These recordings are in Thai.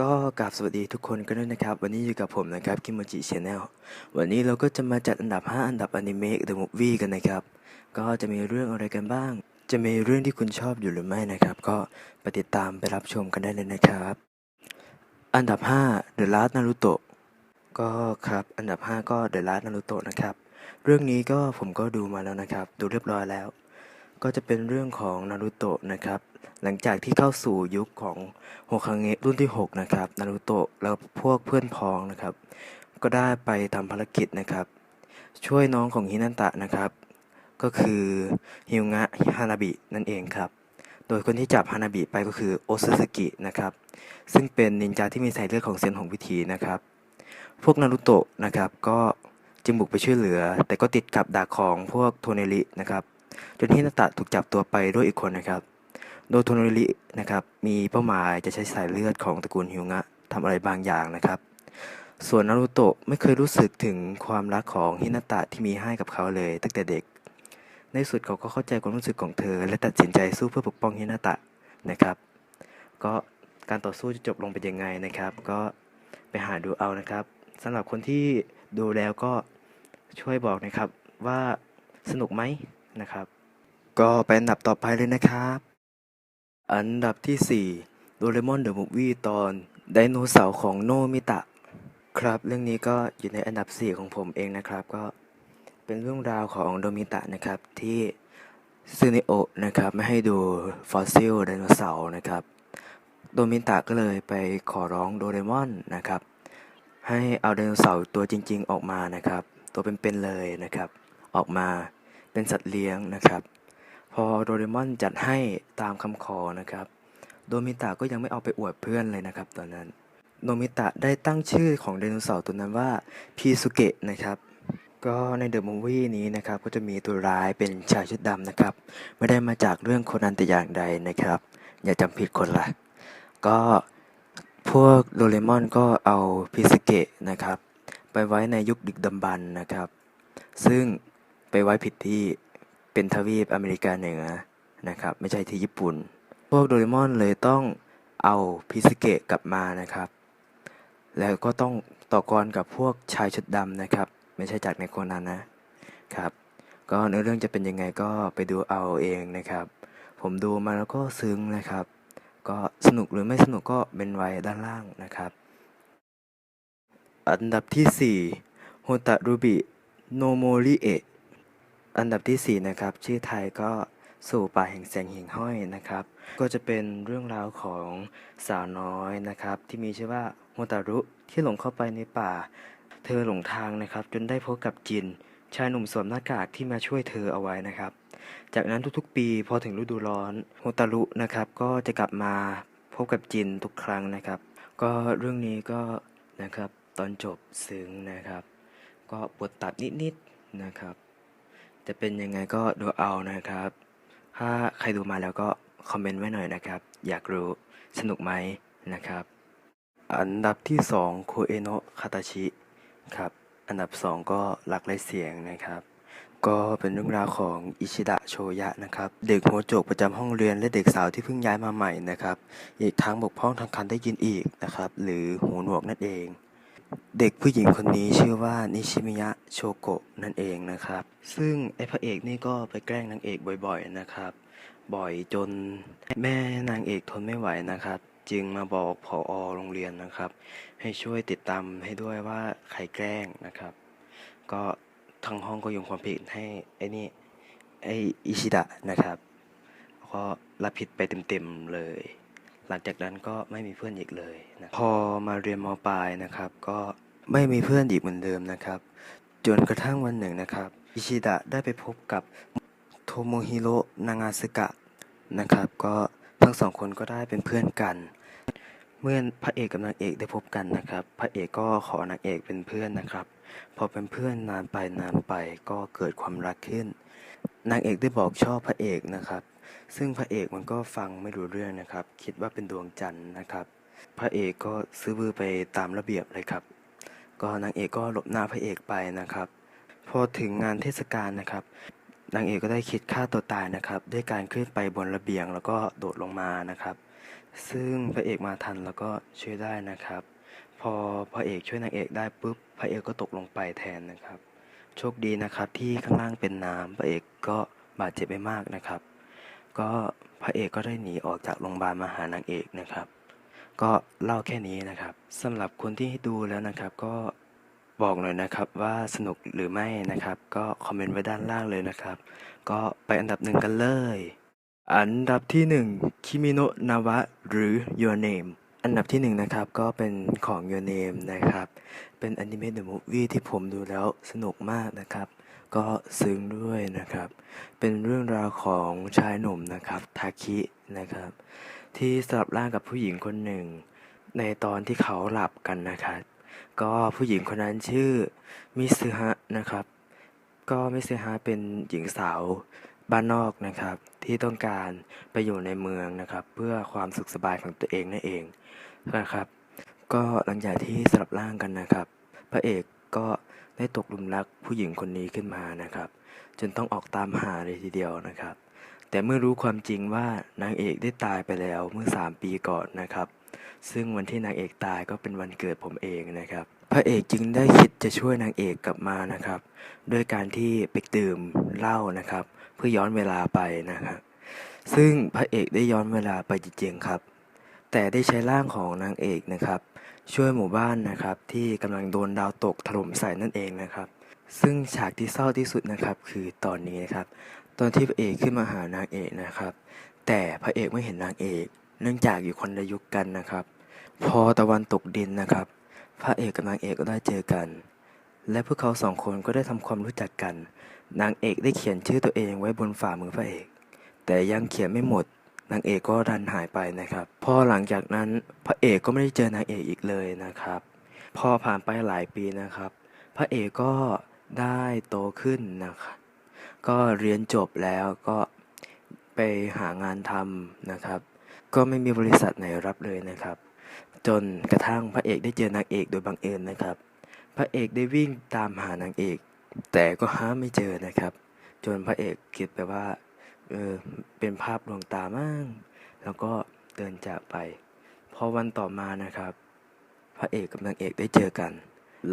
ก็กราบสวัสดีทุกคนกันด้วยนะครับ วันนี้อยู่กับผมนะครับคิมโมจิชแนลวันนี้เราก็จะมาจัดอันดับ 5 อันดับอนิเมะ The Movie กันนะครับ ก็จะมีเรื่องอะไรกันบ้าง จะมีเรื่องที่คุณชอบอยู่หรือไม่นะครับ ก็ไปติดตามไปรับชมกันได้เลยนะครับ อันดับ 5 The Last Naruto ก็ครับอันดับ 5 ก็ The Last Naruto นะครับ เรื่องนี้ก็ผมก็ดูมาแล้วนะครับ ดูเรียบร้อยแล้ว ก็จะเป็นเรื่องของนารูโตะนะครับ หลังจากที่เข้าสู่ยุคของโฮคาเงะรุ่นที่ 6 นะครับ นารูโตะแล้วพวกเพื่อนพ้องนะครับ ก็ได้ไปทำภารกิจนะครับ ช่วยน้องของฮินันตะนะครับ ก็คือฮิวงะฮานาบินั่นเองครับ โดยคนที่จับฮานาบิไปก็คือโอซาสึกินะครับ ซึ่งเป็นนินจาที่มีสายเลือดของเซียนหงวิธีนะครับ พวกนารูโตะนะครับก็จึงบุกไปช่วยเหลือ แต่ก็ติดกับดักของพวกโทเนรินะครับ จนฮินาตะถูกจับตัวไปด้วยอีกคนนะครับ โดยโทโนรินะครับมีเป้าหมายจะใช้สายเลือดของตระกูลฮิวงะทำอะไรบางอย่างนะครับ ส่วนนารูโตะไม่เคยรู้สึกถึงความรักของฮินาตะที่มีให้กับเขาเลย ตั้งแต่เด็ก ในสุดเขาก็เข้าใจความรู้สึกของเธอ และตัดสินใจสู้เพื่อปกป้องฮินาตะนะครับ ก็การต่อสู้จะจบลงเป็นยังไงนะครับ ก็ไปหาดูเอานะครับสำหรับคนที่ดูแล้วก็ช่วยบอกนะครับว่าสนุกไหม นะครับ ก็ไปอันดับต่อไปเลยนะครับ อันดับที่4โดเรมอนเดอะมูฟวี่ตอนไดโนเสาร์ของโนมิตะ ครับ เรื่องนี้ก็อยู่ในอันดับ 4 ของผมเองนะครับ ก็เป็นเรื่องราวของโดมิตะนะครับที่ซึเนโอนะครับไม่ให้ดูฟอสซิลไดโนเสาร์นะครับโดมิตะก็เลยไปขอร้องโดเรมอนนะครับ ให้เอาไดโนเสาร์ตัวจริง ๆ ออกมานะครับ ตัวเป็นๆเลยนะครับ ออกมา เป็นสัตว์เลี้ยงนะครับ พอโดเรมอนจัดให้ตามคำขอนะครับโดมิตะก็ยังไม่เอาไปอวดเพื่อนเลยนะครับ ตอนนั้นโดมิตะได้ตั้งชื่อของไดโนเสาร์ตัวนั้นว่าพีสุเกะนะครับ ก็ในเดอะมูฟวี่นี้นะครับ ก็จะมีตัวร้ายเป็นชายชุดดำนะครับ ไม่ได้มาจากเรื่องโคนันแต่อย่างใดนะครับ อย่าจำผิดคนละ ก็พวกโดเรมอนก็เอาพีสุเกะนะครับ ไปไว้ในยุคดึกดำบรรนะครับ ซึ่ง ไปไว้ผิดที่เป็นทวีปอเมริกาเหนือนะครับ ไม่ใช่ที่ญี่ปุ่น พวกโดเรมอนเลยต้องเอาพิสเกะกลับมานะครับ แล้วก็ต้องต่อกรกับพวกชายชุดดำนะครับ ไม่ใช่จากในโคนันนะครับ ก็เนื้อเรื่องจะเป็นยังไงก็ไปดูเอาเองนะครับ ผมดูมาแล้วก็ซึ้งนะครับ ก็สนุกหรือไม่สนุกก็เป็นไว้ด้านล่างนะครับ อันดับที่4โฮตะรุบิโนโมริเอะ อันดับที่ 4 นะครับ ชื่อไทยก็สู่ป่าแห่งแสงหิ่งห้อยนะครับ ก็จะเป็นเรื่องราวของสาวน้อยนะครับ ที่มีชื่อว่าโฮตารุที่หลงเข้าไปในป่า เธอหลงทางนะครับ จนได้พบกับจิน ชายหนุ่มสวมหน้ากากที่มาช่วยเธอเอาไว้นะครับ จากนั้นทุกๆปีพอถึงฤดูร้อนโฮตารุนะครับ ก็จะกลับมาพบกับจินทุกครั้งนะครับ ก็เรื่องนี้ก็นะครับตอนจบซึ้งนะครับ ก็ปวดตัดนิดๆนะครับ จะเป็นยังไงก็ดูเอานะครับ ถ้าใครดูมาแล้วก็คอมเมนต์ไว้หน่อยนะครับ อยากรู้สนุกไหมนะครับ อันดับที่2โคเอโนะคาตาชิครับ อันดับ 2 ก็หลักไรเสียงนะครับ ก็เป็นเรื่องราวของอิชิดะโชยะนะครับ เด็กหัวโจกประจำห้องเรียนและเด็กสาวที่เพิ่งย้ายมาใหม่นะครับ อีกทั้งบกพร่องทางการได้ยินอีกนะครับ หรือหูหนวกนั่นเอง เด็กผู้หญิงคนนี้ชื่อว่านิชิมิยะ โชโกะนั่นเองนะครับ ซึ่งไอ้พระเอกนี่ก็ไปแกล้งนางเอกบ่อยๆนะครับ บ่อยจนแม่นางเอกทนไม่ไหวนะครับ จึงมาบอกผอโรงเรียนนะครับ ให้ช่วยติดตามให้ด้วยว่าใครแกล้งนะครับ ก็ทางห้องก็ยงความผิดให้ไอ้นี่ไอ้อิชิดะนะครับก็รับผิดไปเต็มๆเลย หลังจากนั้นก็ไม่มีเพื่อนอีกเลยนะพอมาเรียนมปลายนะครับ ก็ไม่มีเพื่อนอีกเหมือนเดิมนะครับ จนกระทั่งวันหนึ่งนะครับ อิชิดะได้ไปพบกับโทโมฮิโรนางาสึกะนะครับ ก็ทั้งสองคนก็ได้เป็นเพื่อนกัน เมื่อพระเอกกับนางเอกได้พบกันนะครับ พระเอกก็ขอนางเอกเป็นเพื่อนนะครับ พอเป็นเพื่อนนานไปนานไปก็เกิดความรักขึ้น นางเอกได้บอกชอบพระเอกนะครับ ซึ่งพระเอกมันก็ฟังไม่รู้เรื่องนะครับ คิดว่าเป็นดวงจันทร์นะครับ พระเอกก็ซื้อบือไปตามระเบียบเลยครับ ก็นางเอกก็หลบหน้าพระเอกไปนะครับ พอถึงงานเทศกาลนะครับนางเอกก็ได้คิดฆ่าตัวตายนะครับ ด้วยการขึ้นไปบนระเบียงแล้วก็โดดลงมานะครับ ซึ่งพระเอกมาทันแล้วก็ช่วยได้นะครับ พอพระเอกช่วยนางเอกได้ปุ๊บพระเอกก็ตกลงไปแทนนะครับ โชคดีนะครับที่ข้างล่างเป็นน้ำพระเอกก็บาดเจ็บไม่มากนะครับ ก็พระเอกก็ได้หนีออกจากโรงพยาบาลมาหานางเอกนะครับ ก็เล่าแค่นี้นะครับสำหรับคนที่ดูแล้วนะครับ ก็บอกหน่อยนะครับว่าสนุกหรือไม่นะครับ ก็คอมเมนต์ไว้ด้านล่างเลยนะครับ ก็ไปอันดับหนึ่งกันเลย อันดับที่หนึ่งคิมิโนะนาวะหรือ Your Name อันดับที่หนึ่งนะครับก็เป็นของ Your Name นะครับ เป็นอนิเมะเดอะมูฟวี่ที่ผมดูแล้วสนุกมากนะครับ ก็ซึ้งด้วยนะครับ เป็นเรื่องราวของชายหนุ่มนะครับทาคินะครับ ที่สลับร่างกับผู้หญิงคนหนึ่ง ในตอนที่เขาหลับกันนะครับ ก็ผู้หญิงคนนั้นชื่อมิซึฮะนะครับ ก็มิซึฮะเป็นหญิงสาวบ้านนอกนะครับ ที่ต้องการไปอยู่ในเมืองนะครับ เพื่อความสุขสบายของตัวเองนั่นเองนะครับ ก็หลังจากที่สลับร่างกันนะครับ พระเอกก็ได้ตกหลุมรักผู้หญิงคนนี้ขึ้นมานะครับ จนต้องออกตามหาเลยทีเดียวนะครับ แต่เมื่อรู้ความจริงว่านางเอกได้ตายไปแล้วเมื่อ 3 ปีก่อนนะครับ ซึ่งวันที่นางเอกตายก็เป็นวันเกิดผมเองนะครับ พระเอกจึงได้คิดจะช่วยนางเอกกลับมานะครับ ด้วยการที่ไปดื่มเหล้านะครับ เพื่อย้อนเวลาไปนะครับซึ่งพระเอกได้ย้อนเวลาไปจริงๆครับ แต่ได้ใช้ร่างของนางเอกนะครับ ช่วยหมู่บ้านนะครับที่กำลังโดนดาวตกถล่มใส่นั่นเองนะครับ ซึ่งฉากที่เศร้าที่สุดนะครับ คือตอนนี้นะครับ ตอนที่พระเอกขึ้นมาหานางเอกนะครับ แต่พระเอกไม่เห็นนางเอก เนื่องจากอยู่คนละยุคกันนะครับ พอตะวันตกดินนะครับ พระเอกกับนางเอกก็ได้เจอกัน และพวกเขาสองคนก็ได้ทำความรู้จักกัน นางเอกได้เขียนชื่อตัวเองไว้บนฝ่ามือพระเอก แต่ยังเขียนไม่หมด นางเอกก็ดันหายไปนะครับ พอหลังจากนั้นพระเอกก็ไม่ได้เจอนางเอกอีกเลยนะครับ พอผ่านไปหลายปีนะครับ พระเอกก็ได้โตขึ้นนะครับ ก็เรียนจบแล้วก็ไปหางานทำนะครับ ก็ไม่มีบริษัทไหนรับเลยนะครับ จนกระทั่งพระเอกได้เจอนางเอกโดยบังเอิญนะครับ พระเอกได้วิ่งตามหานางเอก แต่ก็หาไม่เจอนะครับ จนพระเอกคิดไปว่าเออเป็นภาพลวงตามั่งแล้วก็เดินจากไป พอวันต่อมานะครับ พระเอกกับนางเอกได้เจอกัน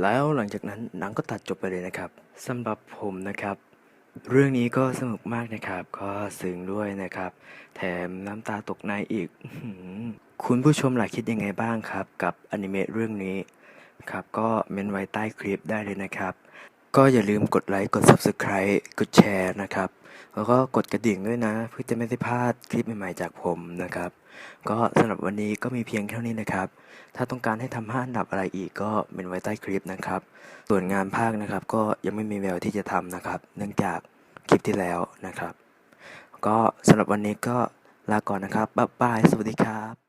แล้วหลังจากนั้นหนังก็ตัดจบไปเลยนะครับสำหรับผมนะครับ เรื่องนี้ก็สนุกมากนะครับ ก็ซึ้งด้วยนะครับ แถมน้ำตาตกในอีก คุณผู้ชมหล่ะคิดยังไงบ้างครับ กับอนิเมะเรื่องนี้ครับ ก็เมนไว้ใต้คลิปได้เลยนะครับ ก็อย่าลืมกดไลค์กด Subscribe กดแชร์นะครับ แล้วก็กดกระดิ่งด้วยนะ เพื่อจะไม่ได้พลาดคลิปใหม่ๆจากผมนะครับ ก็สำหรับวันนี้ก็มีเพียงเท่านี้นะครับ ถ้าต้องการให้ทำห้าอันดับอะไรอีกก็เป็นไว้ใต้คลิปนะครับ ส่วนงานภาคนะครับก็ยังไม่มีแววที่จะทำนะครับ เนื่องจากคลิปที่แล้วนะครับ ก็สำหรับวันนี้ก็ลาก่อนนะครับบ๊ายบาย สวัสดีครับ